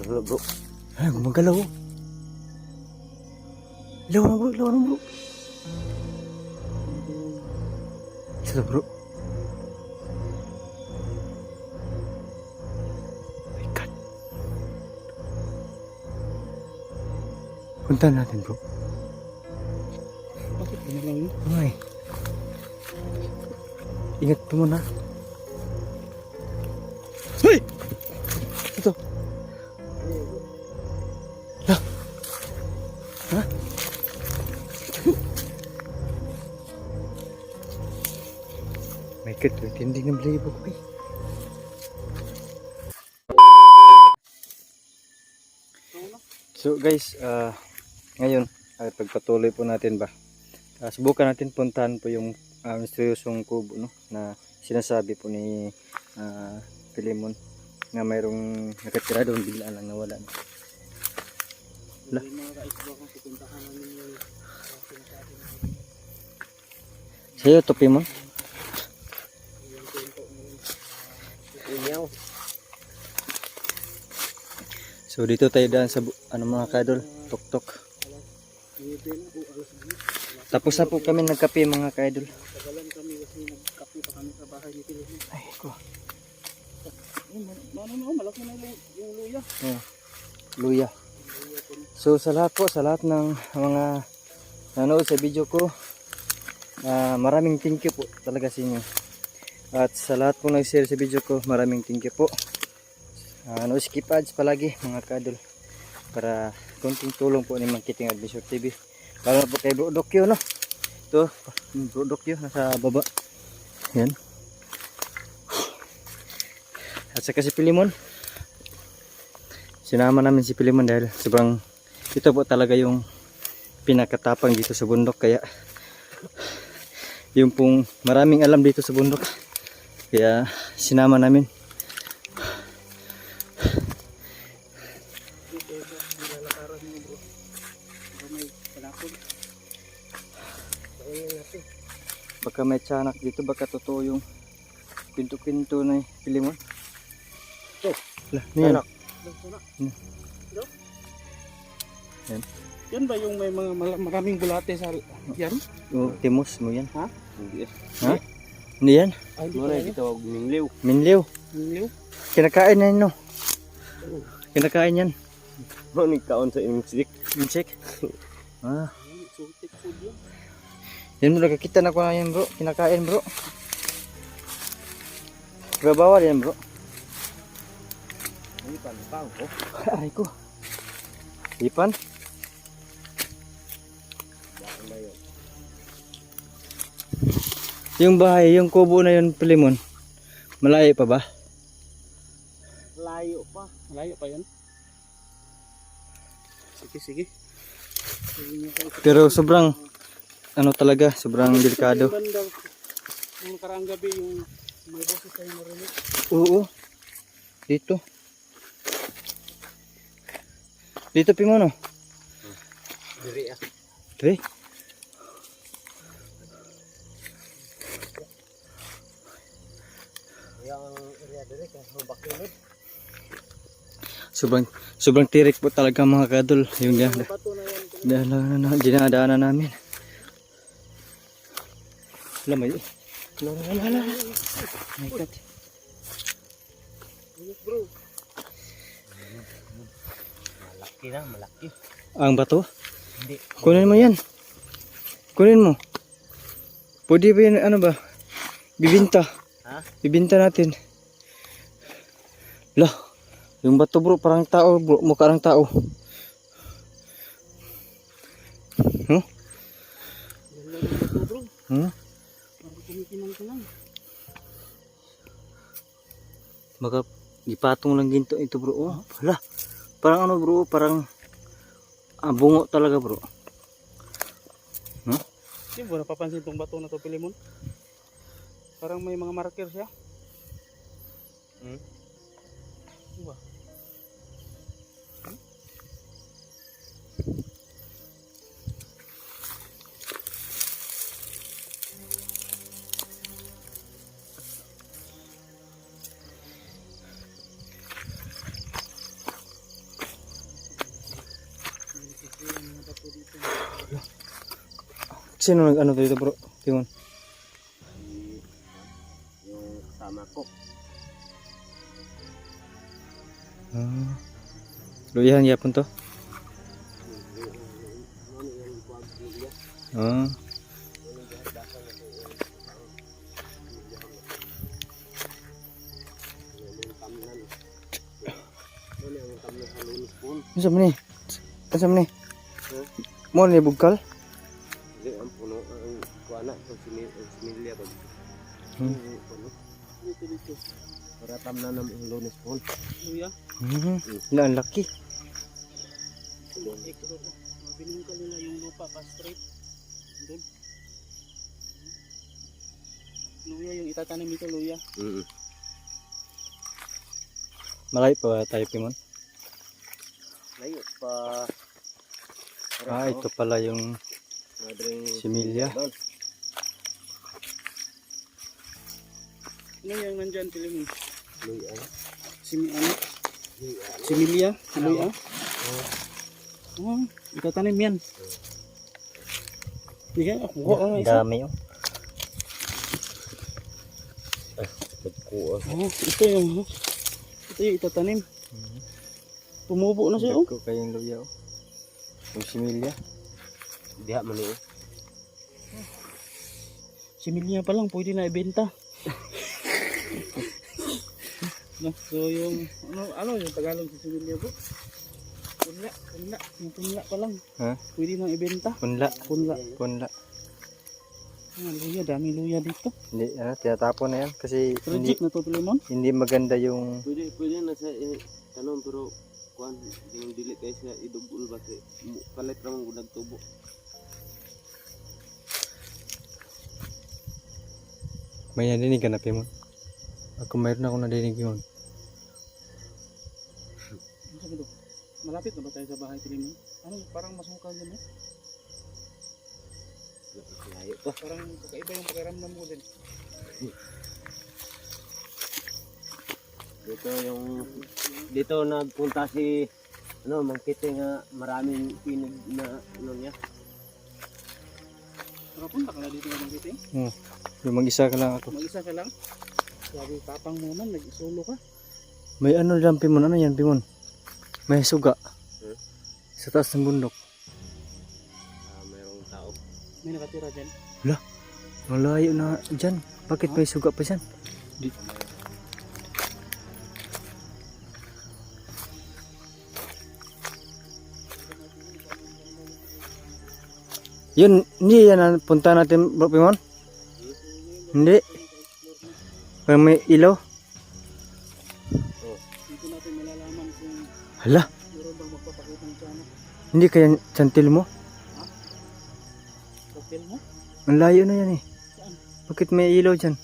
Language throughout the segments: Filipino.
Wala bro. Ay, gumagalaw. Ilaw na bro, ilaw na bro. Isa na, bro. My God. Puntahan natin bro. Bakit ginalang yun? Ay. Ingat ka muna. Hoy! May God, hindi ng blade ko eh. So guys, ah ngayon ay pagpatuloy po natin ba Ah, subukan natin puntahan po yung uh, misteryosong kubo no na sinasabi po ni uh, Pilimon na mayroong nakatira doon bigla lang nawala na. La. Yung mga ka-isbro kung pupuntahan namin yung sinasabi na Sa'yo to Pimon? yung kwento mo yun. Inyaw. So dito tayo daan sa ano mga kadol, tuktok. Tapos na po kami nagkape mga kadol. Tagalan kami kasi nagkape pa kami sa bahay ni Pilipin. Ay ko. Ano no, malaki na yung, luya. Oh, luya. So sa lahat po, sa lahat ng mga nanood sa video ko, ah, maraming thank you po talaga sa inyo. At sa lahat po nag-share sa video ko, maraming thank you po. Uh, no skip ads palagi mga kadol para konting tulong po ni Mangkiting Adventure TV. Lalo na po kay Bro no. Ito, Bro nasa baba. Yan. At saka si Pilimon. Sinama namin si Pilimon dahil sobrang ito po talaga yung pinakatapang dito sa bundok kaya yung pong maraming alam dito sa bundok kaya sinama namin Dito sa nilalakaran mo bro. Baka may palakod. Ayun natin. baka may tiyanak dito baka totoo yung pinto-pinto na Pilimon Oh, lah yan Dito na. Dito? Yan. Yan ba yung may mga maraming bulate sa yan? oh, timos mo yan Hindi. ha hindi yan Ay, hindi Muna pala yun. gitawag mingliw. minliw Minliw? kinakain na yun no kinakain yan Bro, nagkaon sa imsik. insect ah yun. yan bro nakakita na ko na yan bro kinakain bro Babawal yan bro Hindi pa, ko. Ay ko. Ipan? Yun? Yung bahay, yung kubo na yun, Pilimon. Malayo pa ba? Layo pa. Layo pa yan. Sige. Pero sobrang, ano talaga, sobrang delikado. Yung nakaraang gabi, yung may boses tayo narinig. Oo. Dito. Dito, Pimono. Diri ah. Tre. Yung area diri hubak yun. Sobrang, sobrang tirik po talaga mga kadol. Yung yan. Yung bato na yan. Dinadaanan namin. Alam mo yun. Lala, lala, lala. My God. Bro. Malaki na, malaki. Ang bato? Hindi. Kunin mo yan. Kunin mo. Pwede ba yun, ano ba? Bibinta. Ha? Bibinta natin. Lah, yung bato bro, parang tao bro, mukha ng tao. Huh? Hmm? Parang kumikinang ka lang. Baka ipatong lang ginto ito bro. Oh, hala. Parang ano bro, parang ah, bungo talaga bro. Hindi mo napapansin tong bato na to, Pilimon? Parang may mga marker siya. Hmm? Diba? Sino nag ano dito bro? Timon. Yung kasama ko. Ah. Luyahan yapon to? Ah. Ano sa po? Ano man ni? Ano man ni? Mo ni bugkal? Simil, ang similya ba? Hmm. Yung puno. Dito dito. Para tamnan ng ang lunis po. Luya. Mhm. Wala ang laki. Ko. Binungkal nila yung lupa pa straight. Doon. Luya yung itatanim dito, luya. Mm. Malay pa tayo Timon. Layo pa. Ah, ito pala yung Madring Similya. Ano yung nandyan, Pilimon? Luyan. Simi, ano? Luyan. Similya? Luya? Oh, itatanim yan. Ka, ako ko ang. Dami oh. Pagkuha. Oh, ito yung, oh. ito yung itatanim. Tumubo na siya, oh. Dako kayong luya oh. Yung similya. Diha man eh. Similya pa lang, pwede na ibenta. No, so yung, ano, ano yung Tagalog sa similya po? Punla, punla, yung punla pa lang. Ha? Pwede na ibenta. Punla. Punla. Punla. Ah, luya, dami luya dito. Hindi, ano, tinatapon na yan kasi hindi, Reject na to, Pilimon. hindi maganda yung Pwede, pwede na sa eh, tanong pero kuan yung dili kay siya idugol ba kay palit ra man gud nagtubo. may nadinig ka na Pimon. Ako mayroon ako nadinig yun. Malapit na ba tayo sa bahay, Pilimon? Ano, parang masukan yan, eh? Layo pa. Parang kakaiba yung pakiramdam ko din. Dito yung dito nagpunta si ano mangkite nga maraming pinig na ano niya. Nakapunta ka na dito naman kita, eh? Yung mag-isa ka lang ako. Mag-isa ka lang. Sabi, tapang mo man, nag-solo ka. May ano lang Pimon, ano yan Pimon? May suga. Hmm? Sa taas ng bundok. Ah, mayroong tao. May nakatira dyan. Malayo na dyan. Bakit may suga pa dyan? Yun, hindi yan ang punta natin Bro Pimon? Hindi. May ilaw. Hala, hindi kaya chantil mo? Hotel mo? Ang layo na yan eh. Saan? Bakit may ilaw dyan?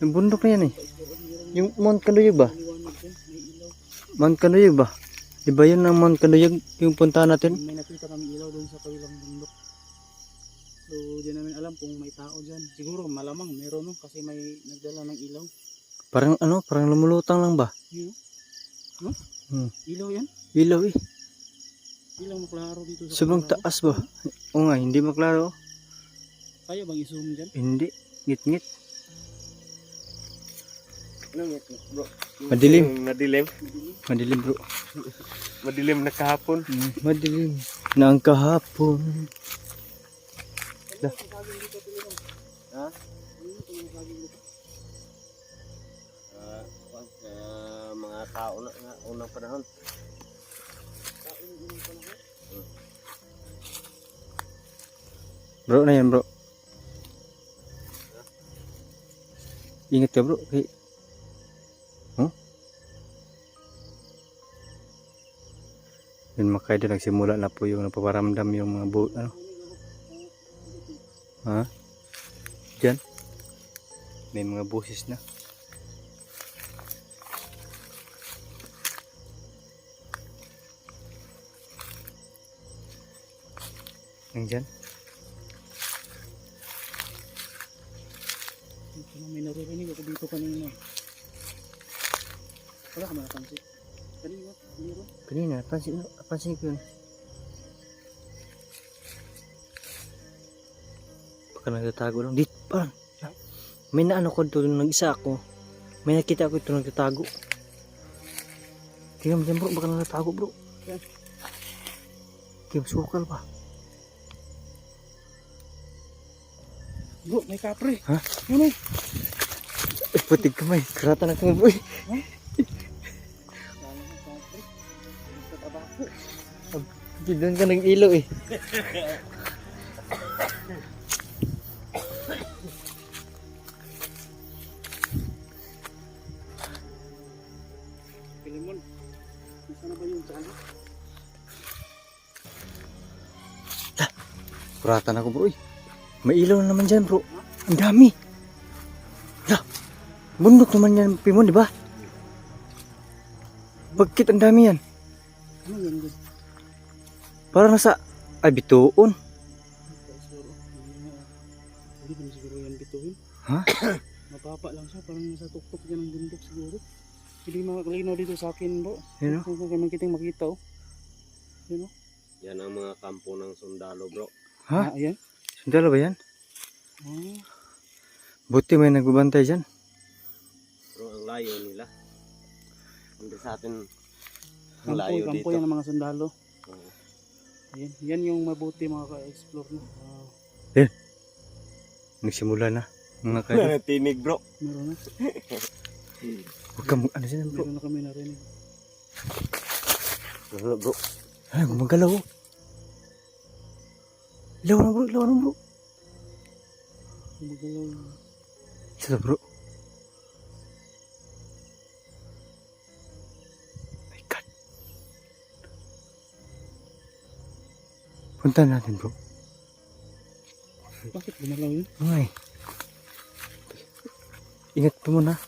Yung bundok na yan eh. Yung Mount Kanuyog ba? Mount Kanuyog ba? Di ba yun ang Mount Kanuyog yung puntahan natin? May nakita kami ilaw doon sa kabilang bundok. So, di namin alam kung may tao dyan. Siguro malamang meron no kasi may nagdala ng ilaw. Parang ano, parang lumulutang lang ba? Yun, no? Hmm. Ilaw yan? Ilaw eh. Ilaw maklaro dito sa Sobrang oh. taas ba? Oo nga, hindi maklaro. Kaya bang i-zoom dyan? Hindi. Ngit-ngit. Ano nga bro? Madilim. Madilim. Madilim bro. Madilim na kahapon. Mm, Madilim. Na ang kahapon. Da. Ha? Mga tao na nga unang panahon. Bro na yan bro. Ingat ka bro. Kay... Huh? Yun mga kaidol, nagsimula na po yung napaparamdam yung mga bu... Ano? Ha? Diyan? May mga busis na. Nandyan? Ito na, may naririnig ako dito kanina. Wala ka manapansin. Kanina, meron. Kanina, pansin, pansin ko yun. Baka nagtatago lang. Dito, parang. May naano ko dito nung nag-isa ako. May nakita ko ito nagtatago. Tingnan mo dyan bro, baka nagtatago bro. Kim sukal pa. Bro, may kapre. Ha? Yun eh. Eh, putig kamay. Karata na na tabako. Di doon ka nag-ilo eh. Pilimon. Nasaan na ba yung tsala? Kuratan ako bro eh. May ilaw na naman dyan bro. Ang dami. La, bundok naman yan Pimon di ba? Bagkit ang dami yan. Ano yan doon? Parang nasa, ay bituon. Hindi ko siguro yan bituin. Ha? Mapapa lang siya. Parang nasa tuktok dyan ng bundok siguro. Hindi makalinaw dito sa akin bro. Yun o. Kung kailan kitang makita oh. Yun oh. Yan ang mga kampo ng sundalo bro. Ha? Ah, ayan. Sundalo ba yan? Ah, Buti may nagbabantay dyan. Pero ang layo nila. Hindi sa atin ang layo kampo dito. yan ng mga sundalo. Oo. Ayan. Yan yung mabuti mga ka-explore no. Ah, Nagsimula na. Mga kayo. Tinig bro. meron na. Huwag ka mo, ano sila bro? Meron na kami narinig. Ano bro? Ay, gumagalaw. oh. Ilaw na bro, ilaw na bro. Isa na, bro. My God. Punta natin bro. Bakit gumalaw yun? Ay. Ingat ka muna.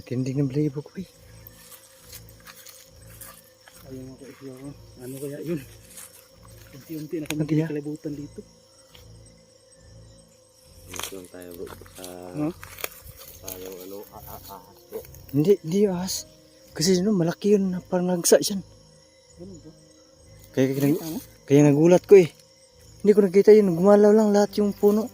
Tindi ng blaybo ko eh. Ayaw mga ka-explore. Ano kaya yun? Unti-unti na kami Unti, ah. kalibutan dito. Lang tayo bro. Sa, Ha? sa yung ano, a- a- ahas bro. Hindi, di ahas. Kasi no, malaki yun parang nagsa siya. Ganun? Kaya, kaya, kaya nagulat ko eh. Hindi ko nakita yun. Gumalaw lang lahat yung puno.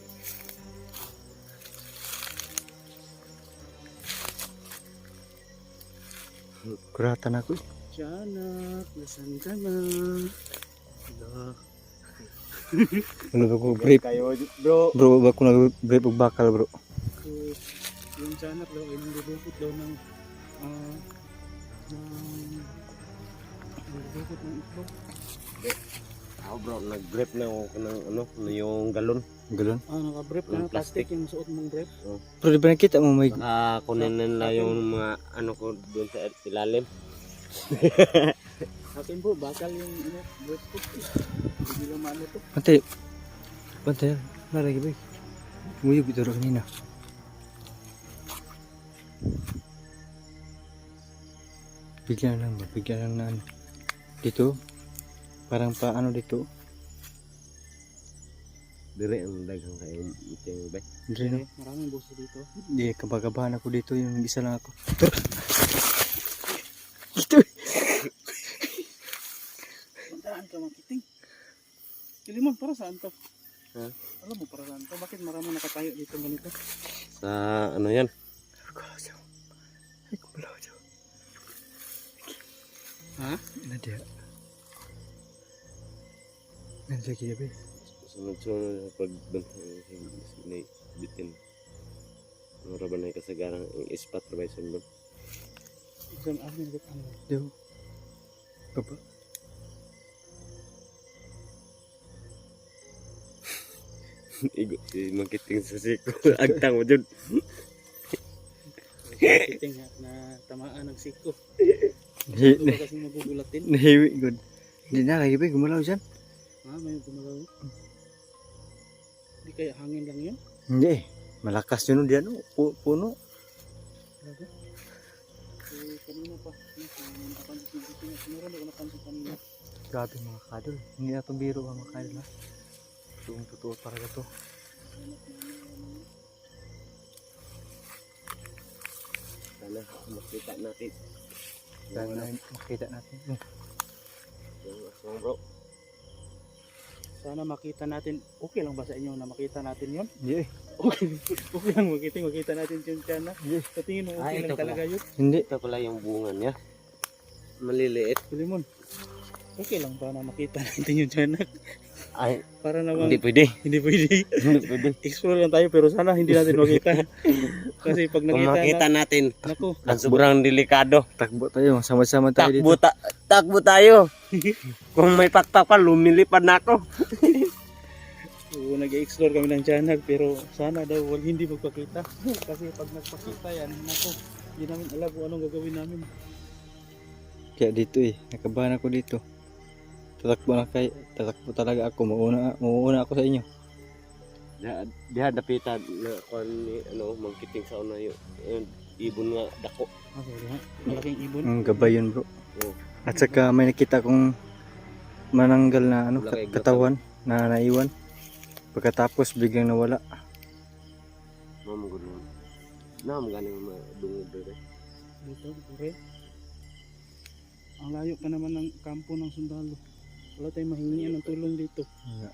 Kuratan ako eh. Tiyanak, nasan ka na? Ano ba ko brief? Kayo bro. Bro, ba ko nag-brief og bakal bro? Yung tiyanak daw ay nilulukot daw ng ah ng nilulukot ng itlog. Ako bro, nag-grip na ako ng ano, na yung galon. Galon. Ah, naka-brief ka Yung na plastic yung suot mong brief. Pero di ba nakita mo may... Baka kunin na nila yung mga ano ko doon sa ilalim. Sa akin po, bakal yung ano, brief ko. Hindi lang maano to. Pantay. Pantay. Nalagi ba? Muyog ito rin kanina. Bigla lang ba? Bigla lang na ano. Dito. Parang pa ano dito. Dire ang daghang kayo iting ba. Hindi no. Eh, maraming buso dito. Di kabagabahan ako dito. Yung isa lang ako. Dito. Mandaan ka makiting. Kilimon, para saan to? Ha? Alam mo para saan to? Bakit maraming nakatayo dito ganito? Sa ano yan? Ay, kumalaw siya. Nandiyan kaya ba? Sunod-sunod ni bitin. Ano ra ba na kasagarang ang ispat ra ba sa sunod? Saan amin nagit ano? Diyo. Baba. Igo si magkiting sa siko. Agtang mo jud. Kiting ha, na tamaan ng siko. Ito ba kasi magugulatin? Nahiwi good. Hindi na kaya ba? Gumalaw dyan. Ha, may gumalaw. Hindi kaya hangin lang yun? Hindi. Malakas yun diyan. No? Pu puno. Talaga? Eh, kanina pa. Ano, napansin ko kanina. Meron ako napansin kanina. Grabe mga kadol. Hindi na pambiro ang ah, mga kadol ha. Ah. Tuong totoo talaga to. Sana makita natin. Sana makita natin. Yung aswang bro. Sana makita natin. Okay lang ba sa inyo na makita natin yon? Hindi. Okay, okay lang makita, makita natin yung tiyanak. Yes. Sa tingin mo, Ah, okay ito lang talaga yun. Hindi. Ito pala yung bunga niya. Maliliit. Pilimon, okay lang ba na makita natin yung tiyanak? Ay, Para naman, hindi pwede. hindi pwede. hindi pwede. Explore lang tayo pero sana hindi natin makita. Kasi pag Kung nakita makita na, natin, naku, ang sobrang delikado. Takbo tayo. Sama-sama tayo Takbo, dito. ta takbo tayo. Kung may pakpak pa, lumilipad na ako. so, nag-explore kami ng tiyanak pero sana daw wag hindi magpakita. Kasi pag nagpakita yan, naku, hindi namin alam kung anong gagawin namin. Kaya dito eh. Nakabahan ako dito. Tatakbo na kay tatakbo talaga ako. Mauna, mauna ako sa inyo. Diha, diha dapitan na kung ni ano magkiting sa una yung ibon nga dako. Okay? Malaking ibon. Ang gabay yun bro. Oo. At saka may nakita kong mananggal na ano, katawan na naiwan. Pagkatapos biglang nawala. Ma'am gulo. Nam ganing mga dungog dere. Dito, pare. Ang layo pa naman ng kampo ng sundalo. Wala tayong mahingian ng tulong dito. Nga.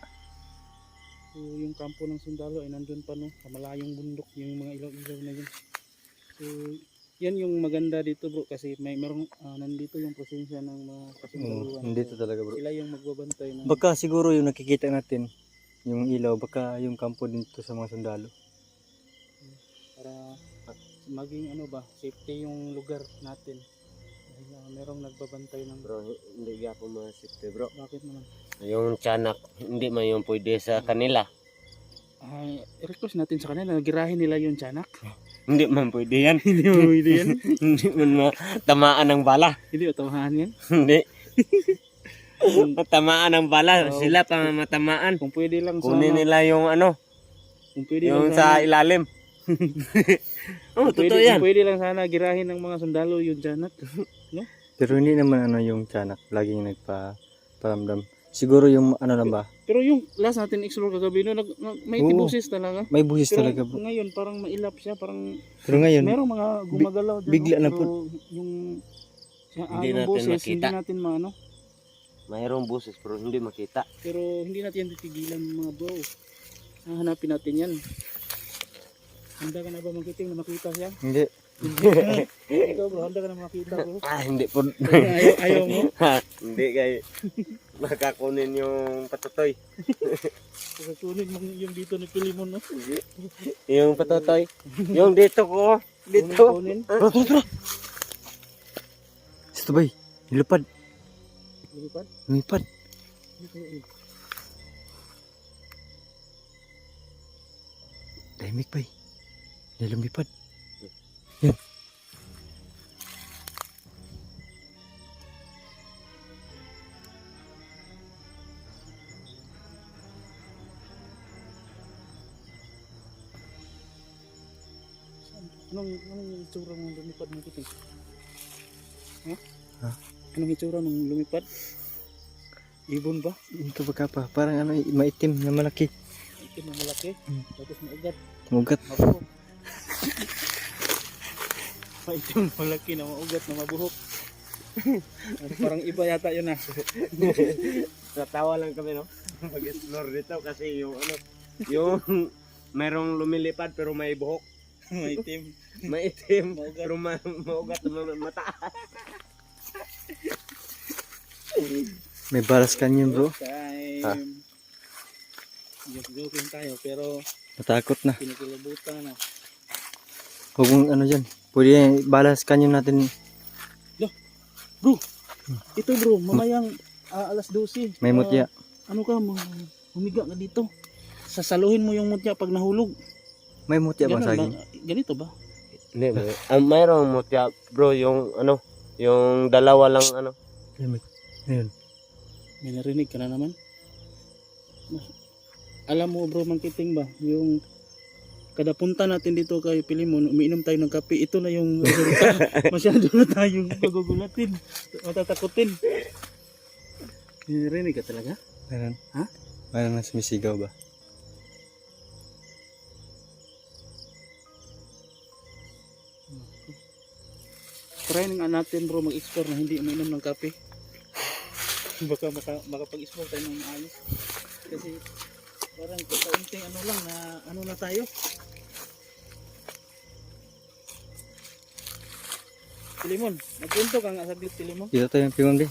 So, yung kampo ng sundalo ay nandun pa no, sa malayong bundok, yung mga ilaw-ilaw na yun. So, yan yung maganda dito bro kasi may merong ah, nandito yung presensya ng mga kasundaluhan. Oo, dito talaga bro. Sila yung magbabantay ng Baka siguro yung nakikita natin, yung ilaw, baka yung kampo dito sa mga sundalo. para maging ano ba, safety yung lugar natin. Ah, merong nagbabantay ng Bro, hindi ga po masipte bro. Bakit naman? Yung tiyanak, hindi man yung pwede sa kanila. Ay, request natin sa kanila, girahin nila yung tiyanak. Hindi man pwede yan. Hindi mo pwede yan. hindi man matamaan ng bala. Hindi, utawahan yan. Hindi. Matamaan ng bala. Oo. Sila pa matamaan. Kung pwede lang Kunin sana, nila yung ano, kung pwede yung lang sa sana, ilalim. oh, pwede, totoo yan. pwede lang sana girahin ng mga sundalo yung tiyanak. Pero hindi naman ano yung tiyanak, laging nagpa-paramdam. Siguro yung ano lang ba, Pero yung last natin explore kagabi, no, nag, nag- may Oo. tibusis talaga. may buhis Pero talaga bro. ngayon parang mailap siya, parang Pero ngayon, merong mga gumagalaw dyan, bigla no? na Pero yung siya, ah, Hindi yung natin boses, makita. hindi natin maano. Mayroong buses pero hindi makita. Pero hindi natin yan titigilan mga bro. Hahanapin natin yan. Handa ka na ba magkiting na makita siya? hindi. Ikaw bro, handa ka na makita bro. Ah, hindi po. ayaw, ayaw mo? hindi kay makakunin yung patutoy. Kasunin mo yung dito ni Pilimon no? Yung patutoy. yung dito ko. Dito. Kunin, Bro, tara, tara. Ito bay, nilupad, Lumipad. lumipad. Ano kaya yun? Anong, anong itsura nung lumipad ng kiting? Ha? Ha? Anong itsura nung lumipad? Ibon ba? Ito ba pa? Parang ano, maitim na malaki. Itim na malaki. Hmm. Tapos maugat. Mugat. Mabuhok. Maitim na malaki na maugat na mabuhok. Parang iba yata yun ah. Natawa lang kami no. Mag-explore dito kasi yung ano, yung merong lumilipad pero may buhok. Maitim. Maitim Maugat. pero ma maugat na ma- mata. May balas kanyon bro. Ha? Joke lang tayo pero Natakot na. kinikilabutan na. Huwag mong ano dyan. Pwede yan, balas kanyon natin. Bro, ito bro, mamayang ah, alas 12. May Ah, mutya. ano ka, humiga ka dito. Sasaluhin mo yung mutya pag nahulog. May mutya bang Ganun saging? ba? Ganito ba? Hindi, may, ah, mayroong mutya bro yung ano, yung dalawa lang ano. Ayun. May narinig ka na naman. Alam mo bro, mangkiting ba? Yung kada punta natin dito kay Pilimon, umiinom tayo ng kape, ito na yung resulta. Masyado na tayong magugulatin. Matatakutin. May narinig ka talaga? Meron. Ha? Meron na sumisigaw ba? try nga natin bro mag-explore na hindi uminom ng kape. Baka maka, makapag-explore tayo ng maayos. Kasi parang kaunting ano lang na ano na tayo. Pilimon, nagkwento ka nga saglit Pilimon. Dito tayo yung pingon din.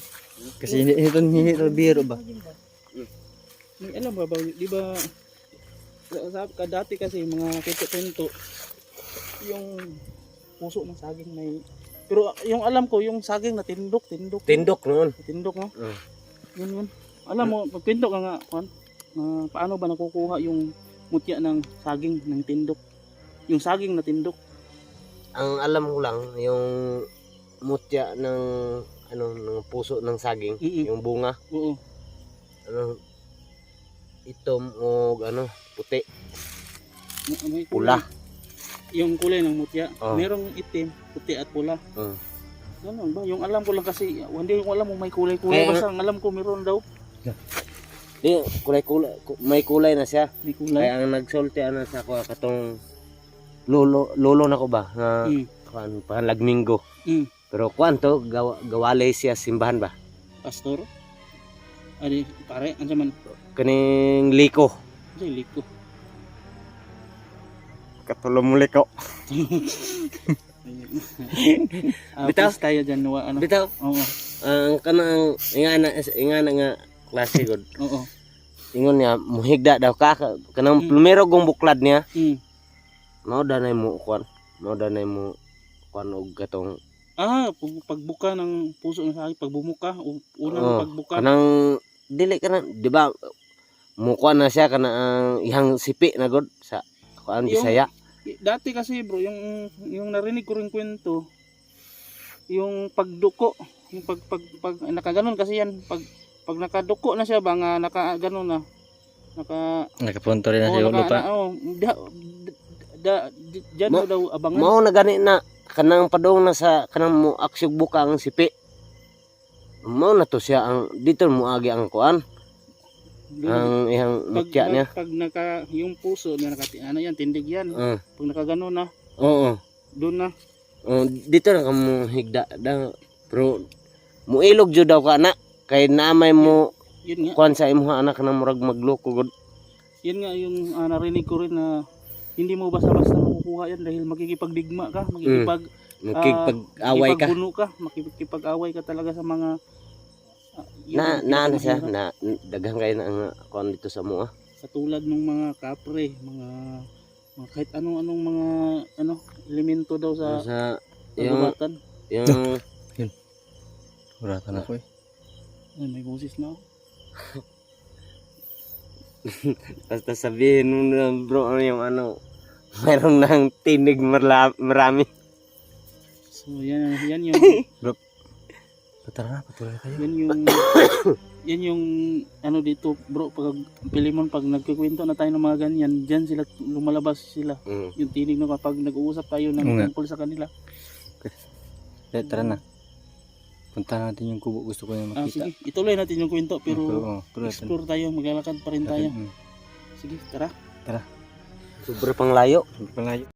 Kasi hindi, hindi, hindi, hindi, biro ba? May alam ba ba, di ba sa- sa ka dati kasi mga kwento-kwento yung puso ng saging may pero yung alam ko yung saging na tindok, tindok. Tindok noon. Tindok no? Mm. Yun yun. Alam mo, magkwento ka nga, Juan, na paano ba nakukuha yung mutya ng saging ng tindok? Yung saging na tindok. Ang alam ko lang, yung mutya ng ano ng puso ng saging, Mm-mm. yung bunga, Oo. ano itom o ano puti, May- may pula. kulay. Yung kulay ng mutya. Oh. Merong itim, puti at pula. Mm. Ganun ba? Yung alam ko lang kasi, hindi ko alam kung may kulay-kulay. Kaya- Basta ang alam ko meron daw. Di kulay-kulay ku- may kulay na siya. May kulay. Kaya ang nagsulti ano sa ko katong lolo lolo na ko ba nga Mm. kuan panlagminggo. Mm. Pero kuan to gawa, gawalay siya simbahan ba? Pastor. Adi, pare, ano man? Kaning liko. Yung liko? Katulong mo liko. Ah, Bitaw. tayo dyan. wa- Ano? Bitaw, Oo. ang kanang ingana ingana nga klase god. Oo. Ingon niya muhigda daw ka ka- kanang Mm. plumero gong buklad niya. Mm. Mao danay mo kuan. Mao danay mo kuan og katong Ah, pag- pagbuka ng puso ng sakit, pagbumuka, unang Oh, pagbuka. kanang dili ka na, di ba? Mukuha na siya kana ang ihang sipi na god sa kuan Bisaya. Dati kasi bro, yung yung narinig ko rin kwento, yung pagduko, yung pag pag, pag nakaganon kasi yan, pag pag nakaduko na siya ba nga nakaganon na. Naka Nakapunto rin na oh, sa naka, lupa. na, oh, da, da, da, dyan Ma- mo daw abangan. Mao na gani na kanang padong na sa kanang mo aksyog buka ang sipi. Mao na to siya ang dito mo agi ang kuan ang ihang mutya niya. pag naka yung puso niya nakati ano yan tindig yan. Uh, Pag nakaganon na, oo. doon na. Uh, dito na ka mo higda da pero muilog jud daw ka na kay naamay mo Yun nga. kuan sa imong anak na murag magloko god. Yan nga yung ah, narinig ko rin na hindi mo basta-basta makukuha yan dahil makikipagdigma ka, makikipag Makikipag-away ka. makikipagbuno ka, makikipag-away ka talaga sa mga yun, Na na ano siya na daghang kayo na ang kuan dito sa mo ah. katulad ng mga kapre, mga, mga kahit anong-anong mga ano elemento daw sa sa yung kagubatan. yung Uratan ako eh. Ay, may boses na. oh. basta sabihin mo na bro ano yung ano mayroong nang tinig marla, marami. So yan, yan yung Tara na, patuloy tayo. yan yung yan yung ano dito bro pag Pilimon pag nagkikwento na tayo ng mga ganyan diyan sila lumalabas sila Mm. yung tinig na kapag nag-uusap tayo ng Oo nga. tungkol sa kanila Eh, Tara na. Punta natin yung kubo. Gusto ko yung ah, makita. sige ituloy natin yung kwento Pero, pero oh, tuloy explore tayo maglalakad pa rin tayo Mm. sige tara Sobra pang layo. Panglayo.